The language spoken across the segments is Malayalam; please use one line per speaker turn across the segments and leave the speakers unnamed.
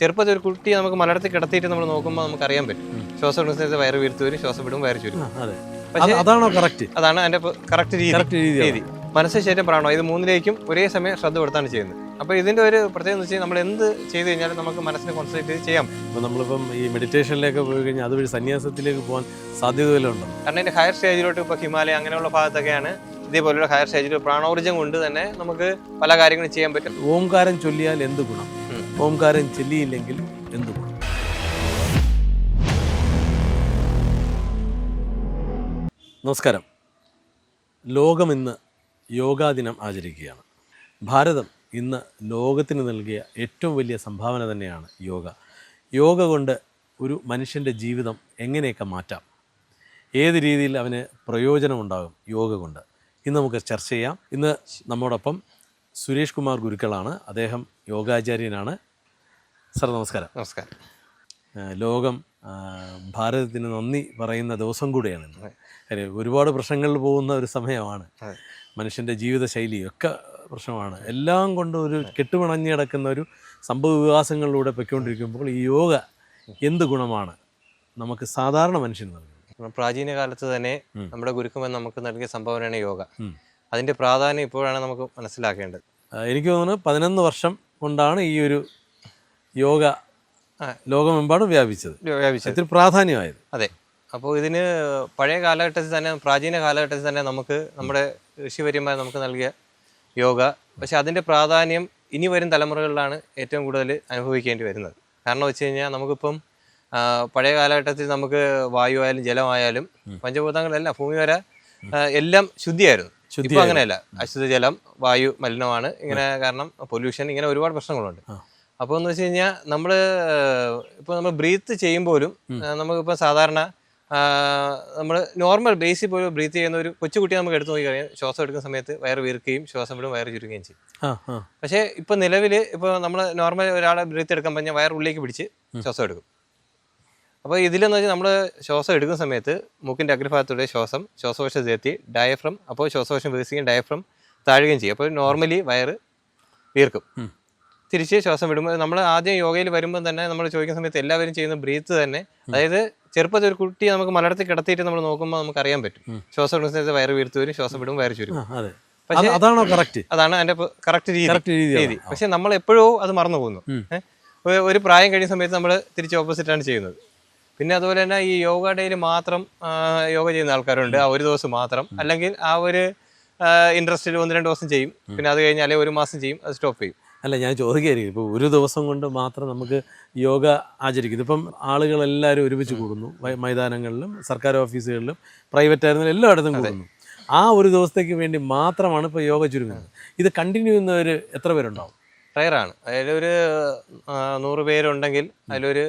ചെറുപ്പത്തിൽ ഒരു കുട്ടി നമുക്ക് മലയാളത്തിൽ കിടത്തിയിട്ട് നമ്മൾ നോക്കുമ്പോൾ നമുക്ക് അറിയാൻ പറ്റും. ശ്വാസം എടുക്കുന്ന വയറ് വീർത്ത് വരും ശ്വാസം വിടും വയറ് ചുരും. പക്ഷേ
അതാണോ കറക്റ്റ്
അതാണ് അതിന്റെ കറക്റ്റ് രീതി. മനസ്സ് ശരീരം പ്രാണോ? ഇത് മൂന്നിലേക്കും ഒരേ സമയം ശ്രദ്ധ കൊടുത്താണ് ചെയ്യുന്നത്. അപ്പോൾ ഇതിന്റെ ഒരു പ്രത്യേകത വെച്ചാൽ നമ്മൾ എന്ത് ചെയ്ത് കഴിഞ്ഞാലും നമുക്ക് മനസ്സിനെ കോൺസെൻട്രേറ്റ് ചെയ്ത് ചെയ്യാം.
ഇപ്പം നമ്മളിപ്പം ഈ മെഡിറ്റേഷനിലേക്ക് പോയി കഴിഞ്ഞാൽ അതുവഴി സന്യാസത്തിലേക്ക് പോകാൻ സാധ്യത വല്ലതും ഉണ്ടോ?
കാരണം ഇതിന്റെ ഹയർ സ്റ്റേജിലോട്ട് ഇപ്പോൾ ഹിമാലയ അങ്ങനെയുള്ള ഭാഗത്തൊക്കെയാണ് ഇതേപോലെയുള്ള ഹയർ സ്റ്റേജിൽ പ്രാണോർജം കൊണ്ട് തന്നെ നമുക്ക് പല കാര്യങ്ങളും ചെയ്യാൻ പറ്റും.
ഓംകാരം ചൊല്ലിയാൽ എന്ത് ഗുണം. ഓംകാരം ചെല്ലിയില്ലെങ്കിൽ എന്തുകൊണ്ട് നമസ്കാരം. ലോകം ഇന്ന് യോഗാ ദിനം ആചരിക്കുകയാണ്. ഭാരതം ഇന്ന് ലോകത്തിന് നൽകിയ ഏറ്റവും വലിയ സംഭാവന തന്നെയാണ് യോഗ. യോഗ കൊണ്ട് ഒരു മനുഷ്യന്റെ ജീവിതം എങ്ങനെയൊക്കെ മാറ്റാം? ഏത് രീതിയിൽ അവന് പ്രയോജനമുണ്ടാകും യോഗ കൊണ്ട്? ഇന്ന് നമുക്ക് ചർച്ച ചെയ്യാം. ഇന്ന് നമ്മോടൊപ്പം സുരേഷ് കുമാർ ഗുരുക്കളാണ്. അദ്ദേഹം യോഗാചാര്യനാണ്. സർ നമസ്കാരം.
നമസ്കാരം.
ലോകം ഭാരതത്തിന് നന്ദി പറയുന്ന ദിവസം കൂടിയാണ് ഒരുപാട് പ്രശ്നങ്ങളിൽ പോകുന്ന ഒരു സമയമാണ്. മനുഷ്യന്റെ ജീവിതശൈലി ഒക്കെ പ്രശ്നമാണ്. എല്ലാം കൊണ്ടും ഒരു കെട്ടുപിണഞ്ഞു കിടക്കുന്ന ഒരു സംഭവ വികാസങ്ങളിലൂടെ പൊയ്ക്കൊണ്ടിരിക്കുമ്പോൾ ഈ യോഗ എന്ത് ഗുണമാണ്? നമുക്ക് സാധാരണ മനുഷ്യൻ നൽകുന്നത്.
പ്രാചീന കാലത്ത് തന്നെ നമ്മുടെ ഗുരുക്കന്മാർ നമുക്ക് നൽകിയ സംഭാവനയാണ് യോഗ. അതിന്റെ പ്രാധാന്യം ഇപ്പോഴാണ് നമുക്ക് മനസ്സിലാക്കേണ്ടത്.
എനിക്ക് തോന്നുന്നു പതിനൊന്ന് വർഷം കൊണ്ടാണ് ഈ ഒരു യോഗ ലോകമെമ്പാടും വ്യാപിച്ചത്.
വ്യാപിച്ചത്.
പ്രാധാന്യമായത്.
അതെ. അപ്പോൾ ഇതിന് പഴയ കാലഘട്ടത്തിൽ തന്നെ പ്രാചീന കാലഘട്ടത്തിൽ തന്നെ നമുക്ക് നമ്മുടെ ഋഷിവര്യന്മാർ നമുക്ക് നൽകിയ യോഗ. പക്ഷെ അതിന്റെ പ്രാധാന്യം ഇനി വരും തലമുറകളിലാണ് ഏറ്റവും കൂടുതൽ അനുഭവിക്കേണ്ടി വരുന്നത്. കാരണം വെച്ച് കഴിഞ്ഞാൽ നമുക്കിപ്പം പഴയ കാലഘട്ടത്തിൽ നമുക്ക് വായു ആയാലും ജലമായാലും പഞ്ചഭൂതങ്ങളെല്ലാം ഭൂമി വരെ എല്ലാം ശുദ്ധിയായിരുന്നു.
ശുദ്ധി
അങ്ങനെയല്ല. അശുദ്ധ ജലം വായു മലിനമാണ്. ഇങ്ങനെ കാരണം പൊല്യൂഷൻ ഇങ്ങനെ ഒരുപാട് പ്രശ്നങ്ങളുണ്ട്. അപ്പോൾ എന്ന് വെച്ച് കഴിഞ്ഞാൽ നമ്മൾ ഇപ്പോൾ നമ്മൾ ബ്രീത്ത് ചെയ്യുമ്പോഴും നമുക്കിപ്പോൾ സാധാരണ നമ്മൾ നോർമൽ ബേസിൽ പോലും ബ്രീത്ത് ചെയ്യുന്ന ഒരു കൊച്ചുകുട്ടി നമുക്ക് എടുത്തു നോക്കി കഴിഞ്ഞാൽ ശ്വാസം എടുക്കുന്ന സമയത്ത് വയർ വീർക്കുകയും ശ്വാസം വിടും വയർ ചുരുങ്ങുകയും ചെയ്യും. പക്ഷേ ഇപ്പോൾ നിലവിൽ ഇപ്പോൾ നമ്മൾ നോർമൽ ഒരാളെ ബ്രീത്ത് എടുക്കാൻ പറഞ്ഞാൽ വയർ ഉള്ളിലേക്ക് പിടിച്ച് ശ്വാസം എടുക്കും. അപ്പോൾ ഇതിലെന്ന് വെച്ചാൽ നമ്മൾ ശ്വാസം എടുക്കുന്ന സമയത്ത് മൂക്കിന്റെ അഗ്രഭാഗത്തൂടെ ശ്വാസം ശ്വാസകോശം എത്തി ഡയഫ്രം അപ്പോൾ ശ്വാസകോശം വികസിക്കുകയും ഡയഫ്രം താഴുകയും ചെയ്യും. അപ്പോൾ നോർമലി വയറ് വീർക്കും. തിരിച്ച് ശ്വാസം വിടുമ്പോൾ നമ്മൾ ആദ്യം യോഗയിൽ വരുമ്പോൾ തന്നെ നമ്മൾ ചോദിക്കുന്ന സമയത്ത് എല്ലാവരും ചെയ്യുന്ന ബ്രീത്ത് തന്നെ അതായത് ചെറുപ്പത്തിൽ ഒരു കുട്ടിയെ നമുക്ക് മലയാളത്തിൽ കിടത്തിയിട്ട് നമ്മൾ നോക്കുമ്പോൾ നമുക്ക് അറിയാൻ പറ്റും ശ്വാസം വിടുന്ന സമയത്ത് വയറ് വീർത്ത് വരും ശ്വാസം വിടും വയറ് ചുരും പക്ഷേ
അത് അതാണോ കറക്റ്റ്
അതാണ് അതിന്റെ കറക്റ്റ് രീതി. പക്ഷെ നമ്മൾ എപ്പോഴും അത് മറന്നു പോകുന്നു. ഒരു- പ്രായം കഴിയുന്ന സമയത്ത് നമ്മൾ തിരിച്ച് ഓപ്പോസിറ്റ് ആണ് ചെയ്യുന്നത്. പിന്നെ അതുപോലെ തന്നെ ഈ യോഗ ഡേയിൽ മാത്രം യോഗ ചെയ്യുന്ന ആൾക്കാരുണ്ട്. ആ ഒരു ദിവസം മാത്രം. അല്ലെങ്കിൽ ആ ഒരു ഇൻട്രസ്റ്റിൽ ഒന്ന് രണ്ട് ദിവസം ചെയ്യും. പിന്നെ അത് കഴിഞ്ഞാൽ ഒരു മാസം ചെയ്യും അത് സ്റ്റോപ്പ് ചെയ്യും.
അല്ല ഞാൻ ചോദിക്കുകയായിരിക്കും ഇപ്പോൾ ഒരു ദിവസം കൊണ്ട് മാത്രം നമുക്ക് യോഗ ആചരിക്കും ഇതിപ്പം ആളുകളെല്ലാവരും ഒരുമിച്ച് കൂടുന്നു. മൈതാനങ്ങളിലും സർക്കാർ ഓഫീസുകളിലും പ്രൈവറ്റ് ആയിരുന്നാലും എല്ലായിടത്തും കൂടുന്നു. ആ ഒരു ദിവസത്തേക്ക് വേണ്ടി മാത്രമാണ് ഇപ്പോൾ യോഗ ചുരുങ്ങുന്നത്. ഇത് കണ്ടിന്യൂ ചെയ്യുന്നവർ എത്ര പേരുണ്ടാവും?
റയറാണ് അതിലൊരു ആ, നൂറ് പേരുണ്ടെങ്കിൽ അതിലൊരു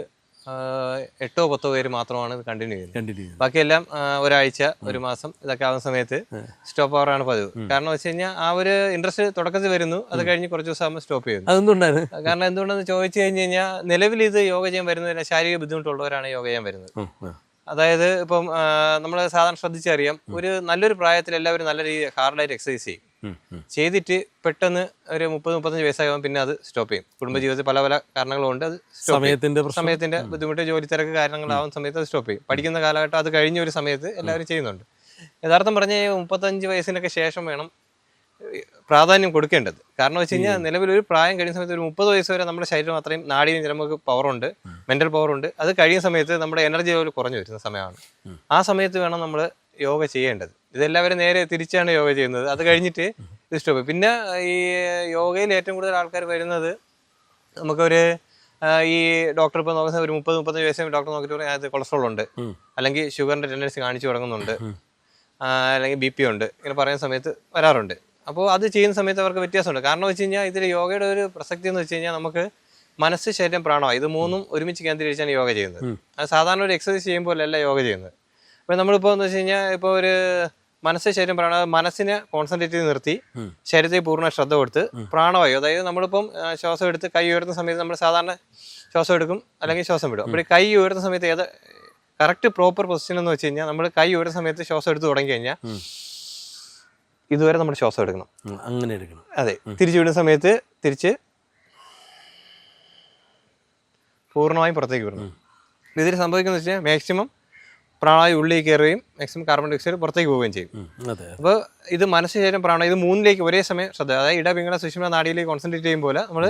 എട്ടോ പത്തോ പേര് മാത്രമാണ് കണ്ടിന്യൂ ചെയ്യുന്നത്.
കണ്ടിന്യൂ ചെയ്യുന്നത്.
ബാക്കിയെല്ലാം ഒരാഴ്ച ഒരു മാസം ഇതൊക്കെ ആവുന്ന സമയത്ത് സ്റ്റോപ്പ് ആവറാണ് പതിവ്. കാരണം വെച്ച് കഴിഞ്ഞാൽ ആ ഒരു ഇൻട്രസ്റ്റ് തുടക്കത്തിൽ വരുന്നു അത് കഴിഞ്ഞ് കുറച്ച് ദിവസം ആകുമ്പോൾ സ്റ്റോപ്പ് ചെയ്യുന്നു
അതെന്തുണ്ടായിരുന്നു
കാരണം എന്തുകൊണ്ടെന്ന് ചോദിച്ചു കഴിഞ്ഞ് കഴിഞ്ഞാൽ നിലവിൽ ഇത് യോഗ ചെയ്യാൻ വരുന്നതിന് ശാരീരിക ബുദ്ധിമുട്ടുള്ളവരാണ് യോഗ ചെയ്യാൻ വരുന്നത്. അതായത് ഇപ്പം നമ്മൾ സാധാരണ ശ്രദ്ധിച്ചറിയാം ഒരു നല്ലൊരു പ്രായത്തിൽ എല്ലാവരും നല്ല രീതിയിൽ ഹാർഡായിട്ട് എക്സസൈസ് ചെയ്യും. ചെയ്തിട്ട് പെട്ടെന്ന് ഒരു മുപ്പത് മുപ്പത്തഞ്ച് വയസ്സാകുമ്പോൾ പിന്നെ അത് സ്റ്റോപ്പ് ചെയ്യും. കുടുംബജീവിതത്തിൽ പല പല കാരണങ്ങളുണ്ട് അത്
സമയത്തിന്റെ
സമയത്തിന്റെ ബുദ്ധിമുട്ട് ജോലി തിരക്ക് കാരണങ്ങളാവുന്ന സമയത്ത് അത് സ്റ്റോപ്പ് ചെയ്യും. പഠിക്കുന്ന കാലഘട്ടം അത് കഴിഞ്ഞ ഒരു സമയത്ത് എല്ലാവരും ചെയ്യുന്നുണ്ട്. യഥാർത്ഥം പറഞ്ഞ മുപ്പത്തഞ്ച് വയസ്സിനൊക്കെ ശേഷം വേണം പ്രാധാന്യം കൊടുക്കേണ്ടത്. കാരണം വെച്ച് കഴിഞ്ഞാൽ നിലവിൽ ഒരു പ്രായം കഴിയുന്ന സമയത്ത് ഒരു മുപ്പത് വയസ്സ് വരെ നമ്മുടെ ശരീരം അത്രയും നാടിയും നമുക്ക് പവറുണ്ട് മെന്റൽ പവറുണ്ട് അത് കഴിയുന്ന സമയത്ത് നമ്മുടെ എനർജി ലെവൽ കുറഞ്ഞു വരുന്ന സമയമാണ്. ആ സമയത്ത് വേണം നമ്മൾ യോഗ ചെയ്യേണ്ടത്. ഇതെല്ലാവരും നേരെ തിരിച്ചാണ് യോഗ ചെയ്യുന്നത്. അത് കഴിഞ്ഞിട്ട് ഇത് സ്റ്റോപ്പ് പിന്നെ ഈ യോഗയിൽ ഏറ്റവും കൂടുതൽ ആൾക്കാർ വരുന്നത് നമുക്കൊരു ഈ ഡോക്ടർ ഇപ്പോൾ നോക്കുന്ന ഒരു മുപ്പത് മുപ്പത്തഞ്ച് വയസ്സ് ഡോക്ടർ നോക്കിയിട്ട് പറയും അത് കൊളസ്ട്രോൾ ഉണ്ട്. അല്ലെങ്കിൽ ഷുഗറിന്റെ ടെൻഡൻസി കാണിച്ചു തുടങ്ങുന്നുണ്ട്. അല്ലെങ്കിൽ ബി പി ഉണ്ട്. ഇങ്ങനെ പറയുന്ന സമയത്ത് വരാറുണ്ട്. അപ്പോൾ അത് ചെയ്യുന്ന സമയത്ത് അവർക്ക് വ്യത്യാസമുണ്ട്. കാരണം വെച്ച് കഴിഞ്ഞാൽ ഇതിൽ യോഗയുടെ ഒരു പ്രസക്തി എന്ന് വെച്ച് കഴിഞ്ഞാൽ നമുക്ക് മനസ്സ് ശരീരം പ്രാണോ ഇത് മൂന്നും ഒരുമിച്ച് കേന്ദ്രീകരിച്ചാണ് യോഗ ചെയ്യുന്നത്. അത് സാധാരണ ഒരു എക്സസൈസ് ചെയ്യുമ്പോൾ അല്ല യോഗ ചെയ്യുന്നത്. അപ്പോൾ നമ്മളിപ്പോൾ എന്ന് വെച്ച് കഴിഞ്ഞാൽ ഇപ്പോൾ ഒരു മനസ്സ് ശരീരം പ്രാണ മനസ്സിനെ കോൺസെൻട്രേറ്റ് ചെയ്ത് നിർത്തി. ശരീരത്തിൽ പൂർണ ശ്രദ്ധ കൊടുത്ത് പ്രാണവായു. അതായത് നമ്മളിപ്പം ശ്വാസം എടുത്ത് കൈ ഉയർത്തുന്ന സമയത്ത് നമ്മൾ സാധാരണ ശ്വാസം എടുക്കും അല്ലെങ്കിൽ ശ്വാസം വിടും. അപ്പോൾ കൈ ഉയർത്തുന്ന സമയത്ത് ഏത് കറക്റ്റ് പ്രോപ്പർ പൊസിഷൻ എന്ന് വെച്ച് കഴിഞ്ഞാൽ നമ്മൾ കൈ ഉയർത്തുന്ന സമയത്ത് ശ്വാസം എടുത്ത് തുടങ്ങി കഴിഞ്ഞാൽ. ഇതുവരെ നമ്മൾ ശ്വാസം എടുക്കണം.
അങ്ങനെ എടുക്കണം.
അതെ. തിരിച്ചു വിടുന്ന സമയത്ത് തിരിച്ച് പൂർണമായും പുറത്തേക്ക് വിടണം. ഇതിൽ സംഭവിക്കുന്നത് വെച്ചാൽ മാക്സിമം പ്രാണവായു ഉള്ളിൽ കയറുകയും മാക്സിമം കാർബൺ ഡയോക്സൈഡ് പുറത്തേക്ക് പോവുകയും ചെയ്യും. അപ്പോൾ ഇത് മനസ്സ് ശരീരം പ്രാണവായു ഇത് മൂന്നിലേക്ക് ഒരേ സമയം ശ്രദ്ധ അതായത് ഇടപിങ്ങള സുഷിമ നാടിയിലേക്ക് കോൺസെൻട്രേറ്റ് ചെയ്യുമ്പോൾ നമ്മൾ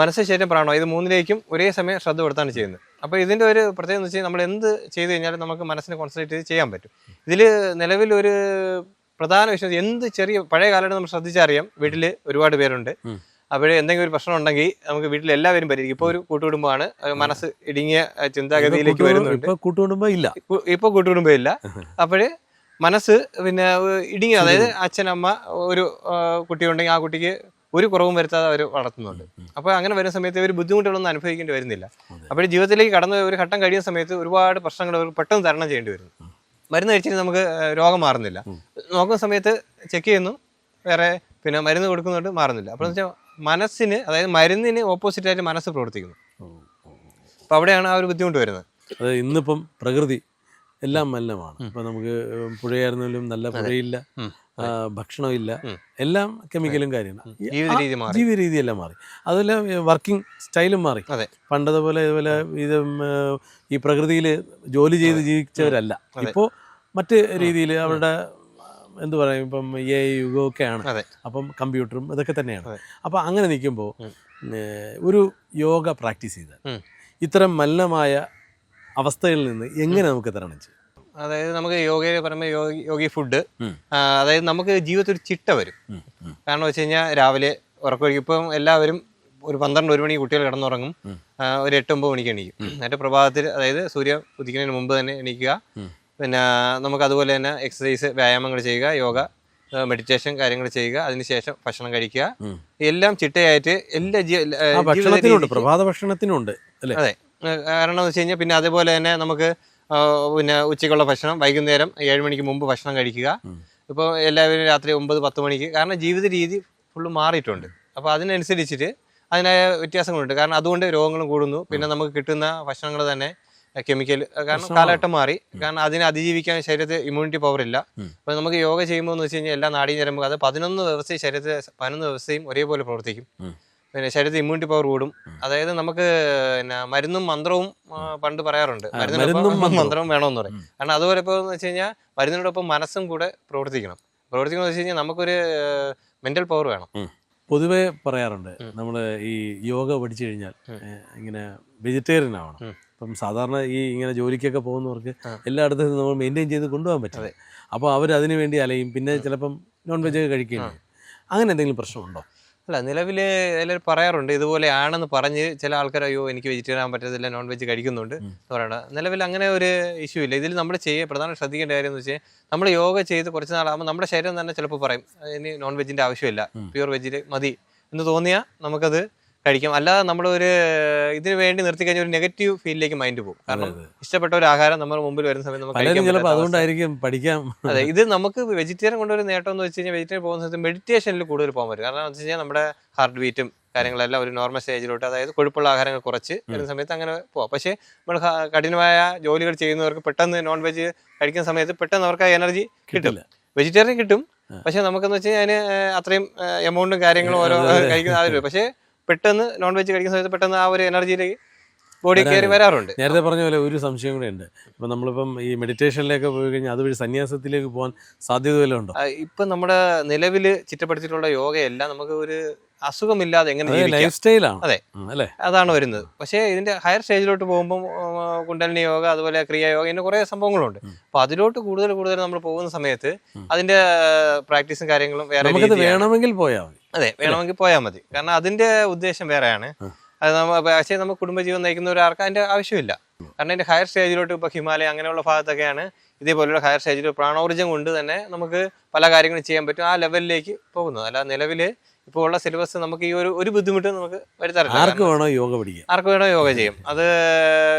മനസ്സ് ശരീരം പ്രാണോ ഇത് മൂന്നിലേക്കും ഒരേ സമയം ശ്രദ്ധ കൊടുത്താണ് ചെയ്യുന്നത്. അപ്പോൾ ഇതിന്റെ ഒരു പ്രത്യേകത എന്ന് വെച്ചാൽ നമ്മൾ എന്ത് ചെയ്തു കഴിഞ്ഞാലും നമുക്ക് മനസ്സിനെ കോൺസെൻട്രേറ്റ് ചെയ്ത് ചെയ്യാൻ പറ്റും. ഇതിൽ നിലവിൽ ഒരു പ്രധാന വിഷയം എന്ത് ചെറിയ പഴയ കാലത്ത് നമ്മൾ ശ്രദ്ധിച്ചറിയാം വീട്ടിൽ ഒരുപാട് പേരുണ്ട്. അവിടെ എന്തെങ്കിലും ഒരു പ്രശ്നം ഉണ്ടെങ്കിൽ നമുക്ക് വീട്ടിൽ എല്ലാവരും പരിഹരിക്കും. ഇപ്പോൾ ഒരു കൂട്ടുകുടുംബമാണ്. മനസ്സ് ഇടുങ്ങിയ ചിന്താഗതിയിലേക്ക് വരുന്നുണ്ട്.
ഇപ്പൊ കൂട്ടുകുടുംബം ഇല്ല.
കു- ഇപ്പൊ കൂട്ടുകുടുംബം ഇല്ല. അപ്പോഴ് മനസ്സ് പിന്നെ ഇടുങ്ങി അതായത് അച്ഛനമ്മ ഒരു കുട്ടി ഉണ്ടെങ്കിൽ ആ കുട്ടിക്ക് ഒരു കുറവും വരുത്താതെ അവർ വളർത്തുന്നുണ്ട്. അപ്പോൾ അങ്ങനെ വരുന്ന സമയത്ത് ഇവർ ബുദ്ധിമുട്ടുകളൊന്നും അനുഭവിക്കേണ്ടി വരുന്നില്ല. അപ്പോൾ ജീവിതത്തിലേക്ക് കടന്ന് ഒരു ഘട്ടം കഴിയുന്ന സമയത്ത് ഒരുപാട് പ്രശ്നങ്ങൾ അവർ പെട്ടെന്ന് തരണം ചെയ്യേണ്ടി വരുന്നു മരുന്ന് കഴിച്ചിട്ട് നമുക്ക് രോഗം മാറുന്നില്ല. നോക്കുന്ന സമയത്ത് ചെക്ക് ചെയ്യുന്നു. വേറെ പിന്നെ മരുന്ന് കൊടുക്കുന്നുണ്ട് മാറുന്നില്ല. അപ്പോൾ വെച്ചാൽ മനസ്സിന് അതായത് മരുന്നിന് ഓപ്പോസിറ്റ് ആയിട്ട് മനസ്സ് പ്രവർത്തിക്കുന്നു. അപ്പോൾ അവിടെയാണ് ആ ഒരു ബുദ്ധിമുട്ട് വരുന്നത്.
അത് ഇന്നിപ്പം പ്രകൃതി എല്ലാം മലിനമാണ്. ഇപ്പൊ നമുക്ക് പുഴയായിരുന്നാലും നല്ല പുഴയില്ല ഭക്ഷണമില്ല. എല്ലാം കെമിക്കലും കാര്യമാണ്
ജീവിത രീതി
രീതിയെല്ലാം മാറി. അതുപോലെ വർക്കിംഗ് സ്റ്റൈലും മാറി. പണ്ടത്തെ പോലെ ഇതുപോലെ ഇത് ഈ പ്രകൃതിയിൽ ജോലി ചെയ്ത് ജീവിച്ചവരല്ല. ഇപ്പോൾ മറ്റ് രീതിയിൽ അവരുടെ എന്ത് പറയും? ഇപ്പം എ യുഗമൊക്കെയാണ്.
അതെ.
അപ്പം കമ്പ്യൂട്ടറും ഇതൊക്കെ തന്നെയാണ്. അപ്പം അങ്ങനെ നിൽക്കുമ്പോൾ ഒരു യോഗ പ്രാക്ടീസ് ചെയ്താൽ
ഉം.
ഇത്തരം മലിനമായ അവസ്ഥയിൽ നിന്ന് എങ്ങനെ നമുക്ക് തരണം ചെയ്യും?
അതായത് നമുക്ക് യോഗയിൽ പറയുമ്പോൾ യോഗി യോഗി ഫുഡ്. അതായത് നമുക്ക് ജീവിതത്തിൽ ഒരു ചിട്ട വരും. കാരണം വെച്ച് കഴിഞ്ഞാൽ രാവിലെ ഉറക്കൊഴിക്കും ഇപ്പം എല്ലാവരും ഒരു പന്ത്രണ്ട് ഒരു മണി കുട്ടികൾ കിടന്നുറങ്ങും. ഒരു എട്ട് ഒമ്പത് മണിക്ക് എണീക്കും. എന്നിട്ട് പ്രഭാതത്തിൽ അതായത് സൂര്യ ഉദിക്കുന്നതിന് മുമ്പ് തന്നെ എണീക്കുക. പിന്നെ നമുക്ക് അതുപോലെ തന്നെ എക്സസൈസ് വ്യായാമങ്ങൾ ചെയ്യുക യോഗ മെഡിറ്റേഷൻ കാര്യങ്ങൾ ചെയ്യുക അതിനുശേഷം ഭക്ഷണം കഴിക്കുക. എല്ലാം ചിട്ടയായിട്ട് എല്ലാ
ഭക്ഷണത്തിനുണ്ട് പ്രഭാത ഭക്ഷണത്തിനുണ്ട്
അതെ. കാരണം എന്ന് വെച്ച് കഴിഞ്ഞാൽ പിന്നെ അതേപോലെ തന്നെ നമുക്ക് പിന്നെ ഉച്ചയ്ക്കുള്ള ഭക്ഷണം വൈകുന്നേരം ഏഴ് മണിക്ക് മുമ്പ് ഭക്ഷണം കഴിക്കുക. ഇപ്പോൾ എല്ലാവരും രാത്രി ഒമ്പത് പത്ത് മണിക്ക് കാരണം ജീവിത രീതി ഫുള്ള് മാറിയിട്ടുണ്ട്. അപ്പോൾ അതിനനുസരിച്ചിട്ട് അതിനായ വ്യത്യാസങ്ങളുണ്ട്. കാരണം അതുകൊണ്ട് രോഗങ്ങളും കൂടുന്നു. പിന്നെ നമുക്ക് കിട്ടുന്ന ഭക്ഷണങ്ങൾ തന്നെ കെമിക്കൽ കാരണം കാലഘട്ടം മാറി. കാരണം അതിനെ അതിജീവിക്കാൻ ശരീരത്തിൽ ഇമ്മ്യൂണിറ്റി പവർ ഇല്ല.
അപ്പൊ
അപ്പോൾ നമുക്ക് യോഗ ചെയ്യുമ്പോൾ എന്ന് വെച്ച് കഴിഞ്ഞാൽ എല്ലാ നാടിയും ഞരമ്പ് അത് പതിനൊന്ന് വ്യവസ്ഥയും ശരീരത്തിൽ പതിനൊന്ന് വ്യവസ്ഥയും ഒരേപോലെ പ്രവർത്തിക്കും. പിന്നെ ശരീരത്തിൽ ഇമ്മ്യൂണിറ്റി പവർ കൂടും. അതായത് നമുക്ക് പിന്നെ മരുന്നും മന്ത്രവും പണ്ട് പറയാറുണ്ട്.
മരുന്നും
മരുന്നിനൊപ്പം
മന്ത്രവും.
വേണമെന്ന് പറയും. കാരണം അതുപോലെ ഇപ്പോൾ എന്ന് വെച്ച് കഴിഞ്ഞാൽ മരുന്നിനോടൊപ്പം മനസ്സും കൂടെ പ്രവർത്തിക്കണം. പ്രവർത്തിക്കണം എന്ന് വെച്ച് കഴിഞ്ഞാൽ നമുക്കൊരു മെന്റൽ പവർ വേണം.
പൊതുവെ പറയാറുണ്ട്. നമ്മൾ ഈ യോഗ പഠിച്ചു കഴിഞ്ഞാൽ ഇങ്ങനെ വെജിറ്റേറിയൻ ആവണം. ഇപ്പം സാധാരണ ഈ ഇങ്ങനെ ജോലിക്കൊക്കെ പോകുന്നവർക്ക്. എല്ലായിടത്തും നമ്മൾ മെയിന്റെയിൻ ചെയ്ത് കൊണ്ടുപോകാൻ
പറ്റും.
അപ്പോൾ അവർ അതിനു വേണ്ടി അലയും. പിന്നെ ചിലപ്പം നോൺ വെജ് ഒക്കെ കഴിക്കുകയും അങ്ങനെ എന്തെങ്കിലും പ്രശ്നമുണ്ടോ?
അല്ല നിലവിൽ എല്ലാവരും പറയാറുണ്ട് ഇതുപോലെ ആണെന്ന് പറഞ്ഞ് ചില ആൾക്കാർ അയ്യോ എനിക്ക് വെജിറ്റേറിയൻ ആകാൻ പറ്റത്തില്ല നോൺ വെജ് കഴിക്കുന്നുണ്ട്. എന്ന് പറയണം. നിലവിൽ അങ്ങനെ ഒരു ഇഷ്യൂ ഇല്ല. ഇതിൽ നമ്മൾ ചെയ്യുക പ്രധാന ശ്രദ്ധിക്കേണ്ട കാര്യം എന്ന് വെച്ചാൽ നമ്മൾ യോഗ ചെയ്ത് കുറച്ച് നാളാകുമ്പോൾ നമ്മുടെ ശരീരം തന്നെ ചിലപ്പോൾ പറയും ഇനി നോൺ വെജിന്റെ ആവശ്യമില്ല. പ്യുവർ വെജിൽ മതി. എന്ന് തോന്നിയാൽ നമുക്കത് കഴിക്കാം. അല്ലാതെ നമ്മൾ ഒരു ഇതിന് വേണ്ടി നിർത്തി കഴിഞ്ഞാൽ ഒരു നെഗറ്റീവ് ഫീലിലേക്ക് മൈൻഡ് പോകും. കാരണം. ഇഷ്ടപ്പെട്ട ഒരു ആഹാരം നമ്മുടെ മുമ്പിൽ വരുന്ന സമയത്ത് നമുക്ക്.
അതുകൊണ്ടായിരിക്കും പഠിക്കാം
അതെ ഇത് നമുക്ക് വെജിറ്റേറിയൻ കൊണ്ടൊരു നേട്ടം എന്ന് വെച്ച് കഴിഞ്ഞാൽ വെജിറ്റേറിയൻ പോകുന്ന സമയത്ത് മെഡിറ്റേഷനിൽ കൂടുതൽ പോകാൻ പറ്റും. കാരണം എന്ന് വെച്ച് കഴിഞ്ഞാൽ നമ്മുടെ ഹാർട്ട് ബീറ്റും കാര്യങ്ങളെല്ലാം ഒരു നോർമൽ സ്റ്റേജിലോട്ട് അതായത് കൊഴുപ്പുള്ള ആഹാരങ്ങൾ കുറച്ച് വരുന്ന സമയത്ത് അങ്ങനെ പോവാം. പക്ഷേ നമ്മൾ കഠിനമായ ജോലികൾ ചെയ്യുന്നവർക്ക് പെട്ടെന്ന് നോൺ വെജ് കഴിക്കുന്ന സമയത്ത് പെട്ടെന്ന് അവർക്ക് എനർജി
കിട്ടില്ല.
വെജിറ്റേറിയൻ കിട്ടും. പക്ഷെ നമുക്കെന്ന് വെച്ച് കഴിഞ്ഞാൽ അത്രയും എമൗണ്ടും കാര്യങ്ങളും ഓരോ. കഴിക്കുന്ന ആവില്ല പക്ഷേ പെട്ടെന്ന് നോൺ വെജ് കഴിക്കുന്ന സമയത്ത് പെട്ടെന്ന് ആ ഒരു എനർജിയിലേക്ക് ബോഡി കയറി
വരാറുണ്ട്. നേരത്തെ പറഞ്ഞ പോലെ ഒരു സംശയം കൂടെ ഉണ്ട്. ഇപ്പം നമ്മളിപ്പം ഈ മെഡിറ്റേഷനിലേക്ക് പോയി കഴിഞ്ഞാൽ അതുവഴി സന്യാസത്തിലേക്ക് പോകാൻ സാധ്യത വല്ലതും ഉണ്ടോ?
ഇപ്പം ഇപ്പൊ നമ്മുടെ നിലവിൽ ചിട്ടപ്പെടുത്തിയിട്ടുള്ള യോഗയെല്ലാം. നമുക്ക് ഒരു അസുഖമില്ലാതെ എങ്ങനെ
ലൈഫ് സ്റ്റൈലാണ്
അതെ.
അല്ലേ?
അതാണ് വരുന്നത്. പക്ഷേ ഇതിന്റെ ഹയർ സ്റ്റേജിലോട്ട് പോകുമ്പോൾ കുണ്ടലിനി യോഗ അതുപോലെ ക്രിയ യോഗ ഇങ്ങനെ കുറേ സംഭവങ്ങളുണ്ട്. അപ്പൊ അതിലോട്ട് കൂടുതൽ കൂടുതൽ നമ്മൾ പോകുന്ന സമയത്ത്. അതിന്റെ പ്രാക്ടീസും കാര്യങ്ങളും വേറെ.
വേണമെങ്കിൽ പോയാൽ മതി.
അതെ വേണമെങ്കിൽ പോയാൽ മതി. കാരണം അതിന്റെ ഉദ്ദേശം വേറെയാണ്. അത് നമ്മ പക്ഷേ നമ്മൾ കുടുംബജീവൻ നയിക്കുന്ന ഒരാൾക്ക് അതിന്റെ ആവശ്യമില്ല. കാരണം അതിന്റെ ഹയർ സ്റ്റേജിലോട്ട് ഇപ്പൊ ഹിമാലയ അങ്ങനെയുള്ള ഭാഗത്തൊക്കെയാണ് ഇതേപോലെയുള്ള ഹയർ സ്റ്റേജിൽ പ്രാണോർജം കൊണ്ട് തന്നെ നമുക്ക് പല കാര്യങ്ങളും ചെയ്യാൻ പറ്റും ആ ലെവലിലേക്ക് പോകുന്നത്. അല്ല നിലവിൽ ഇപ്പോൾ ഉള്ള സിലബസ് നമുക്ക് ഈ ഒരു ഒരു ബുദ്ധിമുട്ട് നമുക്ക് വരുത്താറില്ല.
ആർക്ക് വേണോ യോഗ പഠിക്കാം?
ആർക്ക് വേണോ യോഗ ചെയ്യും. അത്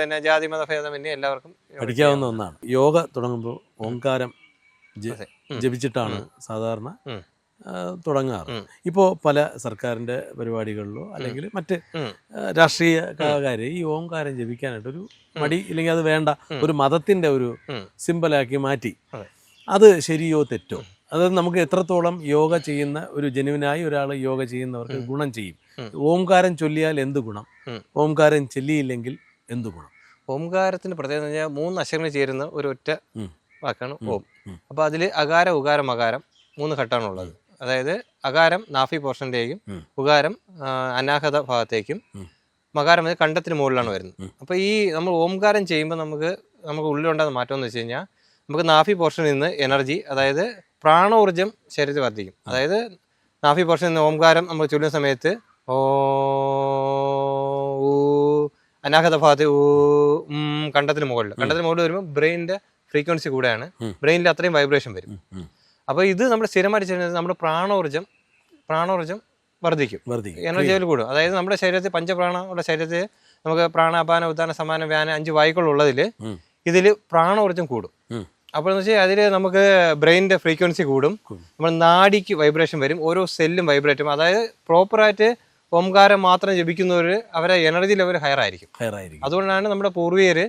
പിന്നെ ജാതി മത ഭേദമന്യേ എല്ലാവർക്കും
പഠിക്കാവുന്ന ഒന്നാണ്. യോഗ തുടങ്ങുമ്പോൾ.
ഉം.
ജപിച്ചിട്ടാണ് സാധാരണ തുടങ്ങാറ്.
ഇപ്പോ
ഇപ്പോൾ പല സർക്കാരിന്റെ പരിപാടികളിലോ അല്ലെങ്കിൽ മറ്റ്. ആ, ഈ ഓംകാരം ജപിക്കാനായിട്ട് ഒരു മടി ഇല്ലെങ്കിൽ അത് വേണ്ട. ഒരു മതത്തിന്റെ ഒരു. സിമ്പലാക്കി മാറ്റി.
അത്
ശരിയോ തെറ്റോ? അത് നമുക്ക് എത്രത്തോളം യോഗ ചെയ്യുന്ന ഒരു ജനുവിനായി ഒരാൾ യോഗ ചെയ്യുന്നവർക്ക് ഗുണം ചെയ്യും. ഓംകാരം ചൊല്ലിയാൽ എന്ത് ഗുണം? ഓംകാരം ചൊല്ലിയില്ലെങ്കിൽ എന്ത് ഗുണം?
ഓംകാരത്തിന്റെ പ്രത്യേകത പറഞ്ഞാൽ മൂന്ന് അക്ഷരങ്ങൾ ചേരുന്ന ഒരു ഒറ്റ വാക്കാണ് ഓം.
അപ്പൊ
അപ്പോൾ അതിൽ അകാരം ഉകാരം അകാരം മൂന്ന് ഘട്ടമാണ് ഉള്ളത്. അതായത് അകാരം നാഫി
പോർഷന്റെയും
ഉകാരം അനാഹത ഭാഗത്തേക്കും മകാരം അത് കണ്ടത്തിന് മുകളിലാണ് വരുന്നത്.
അപ്പൊ
അപ്പോൾ ഈ നമ്മൾ ഓംകാരം ചെയ്യുമ്പോൾ നമുക്ക് നമുക്ക് ഉള്ളിലുണ്ടാകുന്ന മാറ്റം എന്ന് വെച്ച് കഴിഞ്ഞാൽ നമുക്ക് നാഫി പോർഷനിൽ നിന്ന് എനർജി അതായത് പ്രാണോർജം ശരീരത്തിൽ വർദ്ധിക്കും. അതായത് നാഫി പോർഷൻ ഓംകാരം നമ്മൾ ചൊല്ലുന്ന സമയത്ത് ഓ ഊ അനാഹത ഭാഗത്ത് ഊ ഉം കണ്ടത്തിന് മുകളിൽ. കണ്ടത്തിന് മുകളിൽ വരുമ്പോൾ ബ്രെയിനിന്റെ ഫ്രീക്വൻസി കൂടെയാണ്. ബ്രെയിനിൽ അത്രയും വൈബ്രേഷൻ വരും. അപ്പോൾ ഇത് നമ്മൾ സ്ഥിരമായിട്ട് ചെയ്യുന്നത് നമ്മുടെ പ്രാണോർജം പ്രാണോർജം വർദ്ധിക്കും.
വർദ്ധിക്കും.
എനർജി ലെവൽ കൂടും. അതായത് നമ്മുടെ ശരീരത്തിൽ പഞ്ചപ്രാണ ഉള്ള ശരീരത്തിൽ നമുക്ക് പ്രാണാപാന ഉദാന സമാന വ്യാന അഞ്ച് വായുക്കളുള്ളതിൽ. ഇതിൽ പ്രാണോർജം കൂടും. അപ്പോൾ എന്ന് വെച്ചാൽ അതിൽ നമുക്ക് ബ്രെയിനിന്റെ ഫ്രീക്വൻസി കൂടും. നമ്മൾ നാടിക്ക് വൈബ്രേഷൻ വരും. ഓരോ സെല്ലും വൈബ്രേറ്റും. അതായത് പ്രോപ്പറായിട്ട് ഓംകാരം മാത്രം ജപിക്കുന്നവർ അവരെ എനർജി ലെവൽ ഹയർ ആയിരിക്കും.
ഹയർ ആയിരിക്കും
അതുകൊണ്ടാണ് നമ്മുടെ പൂർവികര്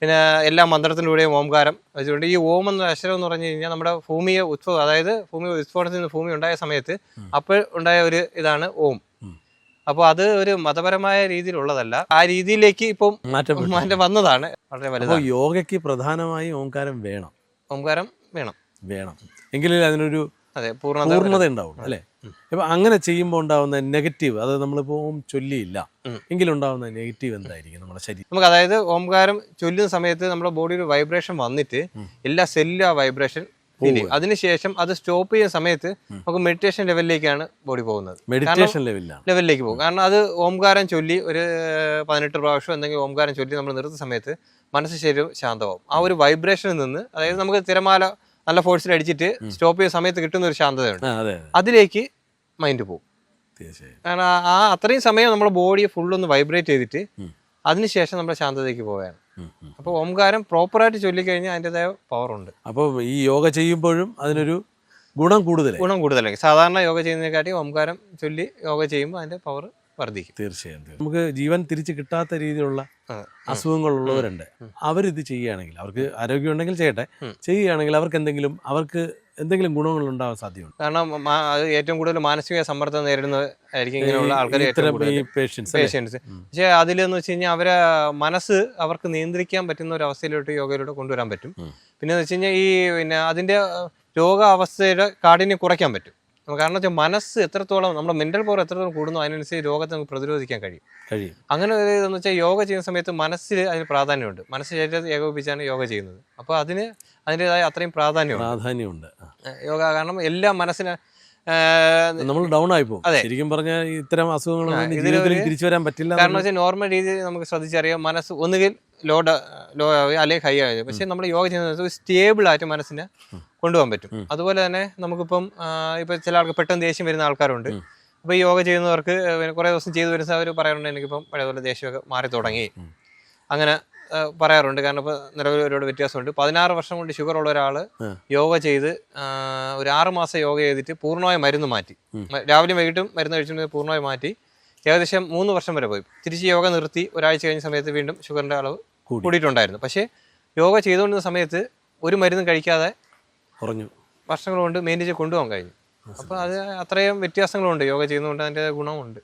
പിന്നെ എല്ലാ മന്ത്രത്തിലൂടെയും ഓംകാരം വെച്ചുകൊണ്ട് ഈ ഓം എന്ന അക്ഷരം എന്ന് പറഞ്ഞു കഴിഞ്ഞാൽ നമ്മുടെ ഭൂമിയെ ഉത്ഭവം അതായത് ഭൂമി ഉത്ഭവത്തിൽ നിന്ന് ഭൂമി ഉണ്ടായ സമയത്ത് അപ്പോൾ ഉണ്ടായ ഒരു ഇതാണ് ഓം. അപ്പോൾ അത് ഒരു മതപരമായ രീതിയിലുള്ളതല്ല. ആ രീതിയിലേക്ക് ഇപ്പം
മാറ്റം
മാറ്റം വന്നതാണ്. വളരെ വലുത്
യോഗയ്ക്ക് പ്രധാനമായും ഓംകാരം വേണം.
ഓംകാരം വേണം.
വേണം. എങ്കിലേ അതിനൊരു
അതെ
പൂർണത ഉണ്ടാവും അല്ലേ? അപ്പൊ അങ്ങനെ ചെയ്യുമ്പോൾ ഉണ്ടാവുന്ന നെഗറ്റീവ് അത് നമ്മളിപ്പോ ഓം ചൊല്ലിയില്ല.
എങ്കിലും
ഉണ്ടാവുന്ന നെഗറ്റീവ് എന്തായിരിക്കും നമ്മുടെ ശരീരം?
നമുക്ക് അതായത് ഓംകാരം ചൊല്ലുന്ന സമയത്ത് നമ്മുടെ ബോഡിയിൽ വൈബ്രേഷൻ വന്നിട്ട് എല്ലാ സെല്ലും ആ വൈബ്രേഷൻ ചെയ്യും അതിനുശേഷം അത് സ്റ്റോപ്പ് ചെയ്യുന്ന സമയത്ത് നമുക്ക് മെഡിറ്റേഷൻ ലെവലിലേക്കാണ് ബോഡി പോകുന്നത്.
മെഡിറ്റേഷൻ
ലെവലിലേക്ക് പോകും. കാരണം അത് ഓംകാരം ചൊല്ലി ഒരു പതിനെട്ട് പ്രാവശ്യം എന്തെങ്കിലും ഓംകാരം ചൊല്ലി നമ്മൾ നിർത്തുന്ന സമയത്ത് മനസ്സ് ശരീരം ശാന്തമാവും. ആ ഒരു വൈബ്രേഷനിൽ നിന്ന് അതായത് നമുക്ക് തിരമാല നല്ല ഫോഴ്സിൽ അടിച്ചിട്ട് സ്റ്റോപ്പ് ചെയ്യുന്ന സമയത്ത് കിട്ടുന്ന ഒരു ശാന്തതയുണ്ട്. അതിലേക്ക് മൈൻഡ് പോകും. കാരണം ആ- അത്രയും സമയം നമ്മുടെ ബോഡിയെ ഫുള്ളൊന്ന് വൈബ്രേറ്റ് ചെയ്തിട്ട്. അതിനുശേഷം നമ്മുടെ ശാന്തതയ്ക്ക് പോവുകയാണ്. അപ്പോൾ ഓംകാരം പ്രോപ്പറായിട്ട് ചൊല്ലിക്കഴിഞ്ഞാൽ അതിന്റെതായ പവർ ഉണ്ട്
അപ്പോൾ ഈ യോഗ ചെയ്യുമ്പോഴും അതിനൊരു ഗുണം കൂടുതൽ
ഗുണം കൂടുതലായിരിക്കും സാധാരണ യോഗ ചെയ്യുന്നതിനെക്കാട്ടി ഓംകാരം ചൊല്ലി യോഗ ചെയ്യുമ്പോൾ അതിന്റെ പവർ വർദ്ധിക്കും.
തീർച്ചയായും. നമുക്ക് ജീവൻ തിരിച്ചു കിട്ടാത്ത രീതിയിലുള്ള
അസുഖങ്ങൾ
അസുഖങ്ങളുള്ളവരുണ്ട്. അവരിത് ചെയ്യുകയാണെങ്കിൽ അവർക്ക് ആരോഗ്യം ഉണ്ടെങ്കിൽ ചെയ്യട്ടെ. ചെയ്യുകയാണെങ്കിൽ അവർക്ക് എന്തെങ്കിലും അവർക്ക് എന്തെങ്കിലും ഗുണങ്ങൾ ഉണ്ടാവാൻ സാധ്യതയുണ്ട്?
കാരണം ഏറ്റവും കൂടുതൽ മാനസിക സമ്മർദ്ദം നേരിടുന്നതായിരിക്കും ഇങ്ങനെയുള്ള ആൾക്കാർ
പേഷ്യൻസ്
പേഷ്യൻസ് പക്ഷേ അതിലെന്ന് വെച്ച് കഴിഞ്ഞാൽ അവരെ മനസ്സ് അവർക്ക് നിയന്ത്രിക്കാൻ പറ്റുന്ന ഒരു അവസ്ഥയിലോട്ട് യോഗയിലൂടെ കൊണ്ടുവരാൻ പറ്റും. പിന്നെ എന്ന് വെച്ച് കഴിഞ്ഞാൽ ഈ പിന്നെ അതിന്റെ അഹ്, രോഗാവസ്ഥയുടെ കാഠിന്യം കുറയ്ക്കാൻ പറ്റും. കാരണം വെച്ചാൽ മനസ്സ് എത്രത്തോളം നമ്മുടെ മെന്റൽ പവർ എത്രത്തോളം കൂടുന്നു അതിനനുസരിച്ച് രോഗത്തെ നമുക്ക് പ്രതിരോധിക്കാൻ കഴിയും.
കഴിയും.
അങ്ങനെ ഒരു ഇതെന്ന് വെച്ചാൽ യോഗ ചെയ്യുന്ന സമയത്ത് മനസ്സിൽ അതിന് പ്രാധാന്യമുണ്ട്. മനസ്സ് ശരീരത്തെ ഏകോപിപ്പിച്ചാണ് യോഗ ചെയ്യുന്നത്. അപ്പോൾ അതിന് അതിന്റെതായ അത്രയും പ്രാധാന്യമുണ്ട്.
പ്രാധാന്യമുണ്ട്.
യോഗ കാരണം എല്ലാ മനസ്സിന്
നമ്മൾ ഡൗൺ ആയി പോകും. ശരിക്കും പറഞ്ഞാൽ ഇത്തരം അസുഖങ്ങളൊന്നും ജീവിതത്തിൽ തിരിച്ചു വരാൻ പറ്റില്ല
കാരണം വെച്ചാൽ നോർമൽ രീതിയിൽ നമുക്ക് ശ്രദ്ധിച്ചറിയാം മനസ്സ് ഒന്നുകിൽ ലോ ലോ ആവുക അല്ലെങ്കിൽ ഹൈ ആവുക പക്ഷെ നമ്മൾ യോഗ ചെയ്യുന്നത് സ്റ്റേബിൾ ആയിട്ട് മനസ്സിനെ കൊണ്ടുപോകാൻ പറ്റും. അതുപോലെ തന്നെ നമുക്കിപ്പം ഇപ്പൊ ചില ആൾക്ക് പെട്ടെന്ന് ദേഷ്യം വരുന്ന ആൾക്കാരുണ്ട്. അപ്പൊ ഈ യോഗ ചെയ്യുന്നവർക്ക് കുറെ ദിവസം ചെയ്തു വരുന്ന അവർ പറയാറുണ്ട് എനിക്കിപ്പം പഴയപോലെ ദേഷ്യമൊക്കെ മാറി തുടങ്ങി. അങ്ങനെ പറയാറുണ്ട്. കാരണം ഇപ്പോൾ നിലവിൽ ഒരുപാട് വ്യത്യാസമുണ്ട്. പതിനാറ് വർഷം കൊണ്ട് ഷുഗർ ഉള്ള ഒരാൾ യോഗ ചെയ്ത് ഒരു ആറ് മാസം യോഗ ചെയ്തിട്ട് പൂർണമായി മരുന്ന് മാറ്റി. രാവിലെ രാവിലെയും വൈകിട്ടും മരുന്ന് കഴിച്ചിട്ട് പൂർണമായി മാറ്റി. ഏകദേശം മൂന്ന് വർഷം വരെ പോയി. തിരിച്ച് യോഗ നിർത്തി ഒരാഴ്ച കഴിഞ്ഞ സമയത്ത് വീണ്ടും ഷുഗറിന്റെ അളവ്
കൂടി.
കൂടിയിട്ടുണ്ടായിരുന്നു. പക്ഷേ യോഗ ചെയ്തുകൊണ്ടിരുന്ന സമയത്ത് ഒരു മരുന്നും കഴിക്കാതെ
കുറഞ്ഞു.
വർഷങ്ങൾ കൊണ്ട് മെയിന്റേജ് കൊണ്ടുപോകാൻ കഴിഞ്ഞു. അപ്പോൾ അത് അത്രയും വ്യത്യാസങ്ങളുണ്ട്. യോഗ ചെയ്യുന്നതുകൊണ്ട് അതിന്റെ ഗുണമുണ്ട്